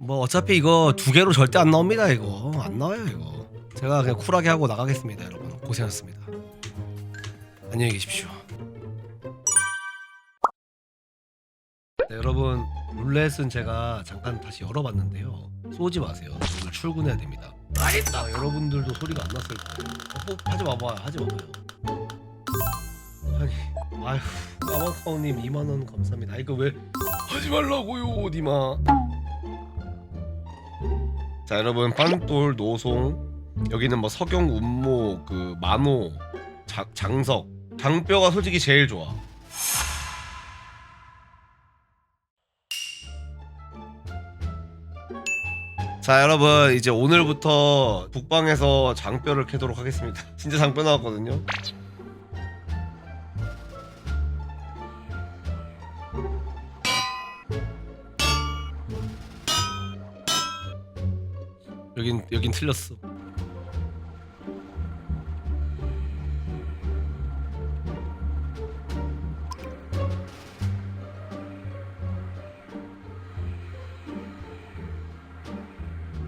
뭐 어차피 이거 두 개로 절대 안 나옵니다 이거. 안 나와요 이거. 제가 그냥 쿨하게 하고 나가겠습니다 여러분. 고생하셨습니다. 안녕히 계십시오. 네, 여러분. 룰렛은 제가 잠깐 다시 열어봤는데요. 쏘지 마세요. 오늘 출근해야 됩니다. 아, 여러분들도 소리가 안 났을 거예요. 어, 어, 하지 마봐요. 하지 마봐요. 아니 아휴 까마카오님 2만원 감사합니다. 아, 이거 왜 하지 말라고요 니마 자 여러분 빤돌 노송. 여기는 뭐 석영 운모 그 만호 자, 장석. 장뼈가 솔직히 제일 좋아. 자 여러분 이제 오늘부터 북방에서 장뼈를 캐도록 하겠습니다. 진짜 장뼈 나왔거든요 여긴 여긴 틀렸어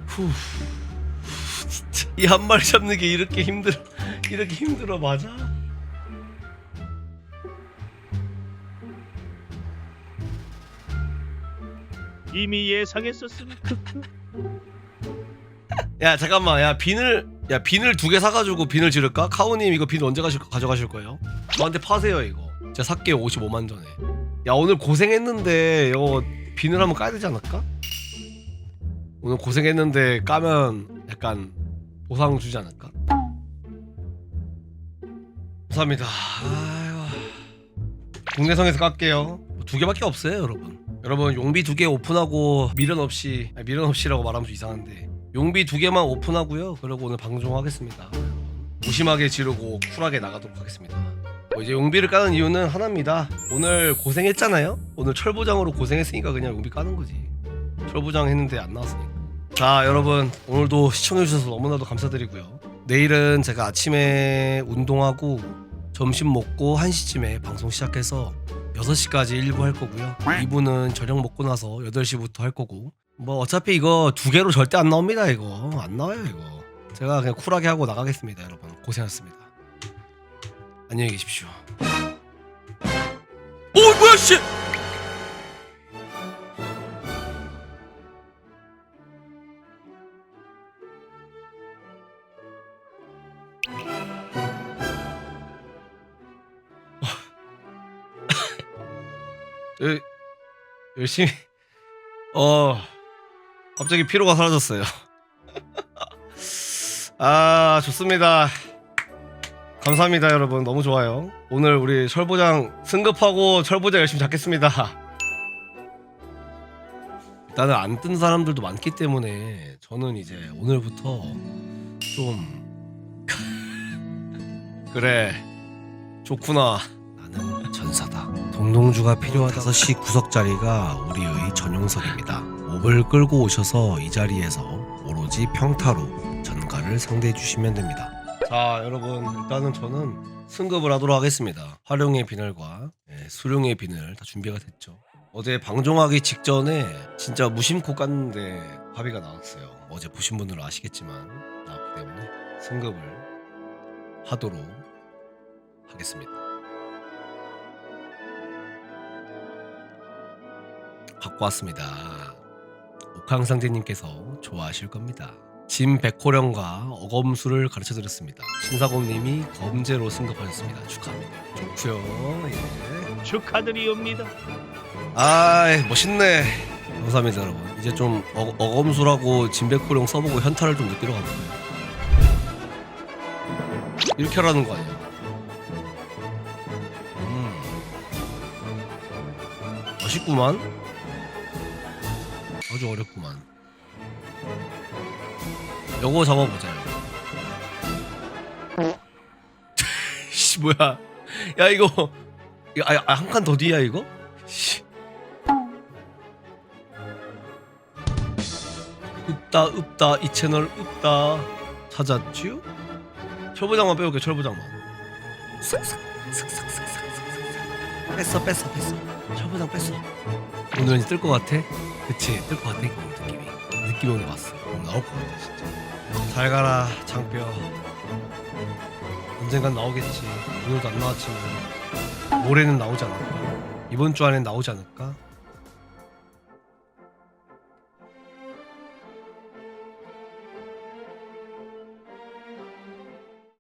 후 진짜 이 한 마리 잡는 게 이렇게 힘들어 이렇게 힘들어 맞아? 이미 예상했었으니 크크. 야 잠깐만 야 비늘 야 비늘 두 개 사가지고 비늘 지를까? 카우님 이거 비늘 언제 가실, 가져가실 거예요? 저한테 파세요 이거 제가 살게요 55만 전에 야 오늘 고생했는데 이거 비늘 한번 까야 되지 않을까? 오늘 고생했는데 까면 약간 보상 주지 않을까? 감사합니다 아유 국내성에서 깎게요 두 개밖에 없어요 여러분 여러분 용비 두 개 오픈하고 미련 없이 아니, 미련 없이라고 말하면 좀 이상한데 용비 두 개만 오픈하고요. 그리고 오늘 방송하겠습니다. 무심하게 지르고 쿨하게 나가도록 하겠습니다. 뭐 이제 용비를 까는 이유는 하나입니다. 오늘 고생했잖아요. 오늘 철부장으로 고생했으니까 그냥 용비 까는 거지. 철부장 했는데 안 나왔으니까. 자 여러분 오늘도 시청해주셔서 너무나도 감사드리고요. 내일은 제가 아침에 운동하고 점심 먹고 1시쯤에 방송 시작해서 6시까지 1부 할 거고요. 2부는 저녁 먹고 나서 8시부터 할 거고. 뭐 어차피 이거 두 개로 절대 안 나옵니다 이거. 안 나와요 이거. 제가 그냥 쿨하게 하고 나가겠습니다 여러분. 고생하셨습니다. 안녕히 계십시오. 오 뭐야 씨 열- 열심히 어 갑자기 피로가 사라졌어요. 아 좋습니다. 감사합니다 여러분 너무 좋아요. 오늘 우리 철보장 승급하고 철보장 열심히 잡겠습니다. 일단은 안 뜬 사람들도 많기 때문에 저는 이제 오늘부터 좀 그래 좋구나 동동주가 필요하다 5시 구석자리가 우리의 전용석입니다. 몹을 끌고 오셔서 이 자리에서 오로지 평타로 전가를 상대해 주시면 됩니다. 자 여러분 일단은 저는 승급을 하도록 하겠습니다. 활용의 비늘과 예, 수룡의 비늘 다 준비가 됐죠. 어제 방종하기 직전에 진짜 무심코 깠는데 합의가 나왔어요. 어제 보신 분들은 아시겠지만 나왔기 때문에 승급을 하도록 하겠습니다 갖고 왔습니다. 옥황상제님께서 좋아하실 겁니다. 진 백호령과 어검수를 가르쳐 드렸습니다. 신사곰님이 검제로 승급하셨습니다. 축하합니다. 좋고요. 예. 축하드리옵니다. 아 멋있네. 감사합니다 여러분. 이제 좀 어, 어검수라고 진 백호령 써보고 현타를 좀 느끼러 가볼까요? 이렇게 하라는 거 아니야? 음. 멋있구만. 아주 어렵구만. 요거 잡아보자. 씨 뭐야? 야 이거 이거 아, 한칸 더 뒤야 이거? 씨. 읍다 읍다 이 채널 읍다 찾았쥬? 철부장만 빼올게 철부장만 쓱쓱 쓱쓱쓱쓱쓱 뺐어 뺐어 뺐어 철부장 뺐어 오늘 왠지 뜰 것 같아? 그치 뜰 것 같아 이거 느낌이 느낌이 오늘 왔어. 나올 것 같아 진짜. 잘 가라 장뼈. 언젠간 나오겠지. 오늘도 안 나왔지만 모레는 나오지 않을까. 이번 주 안엔 나오지 않을까.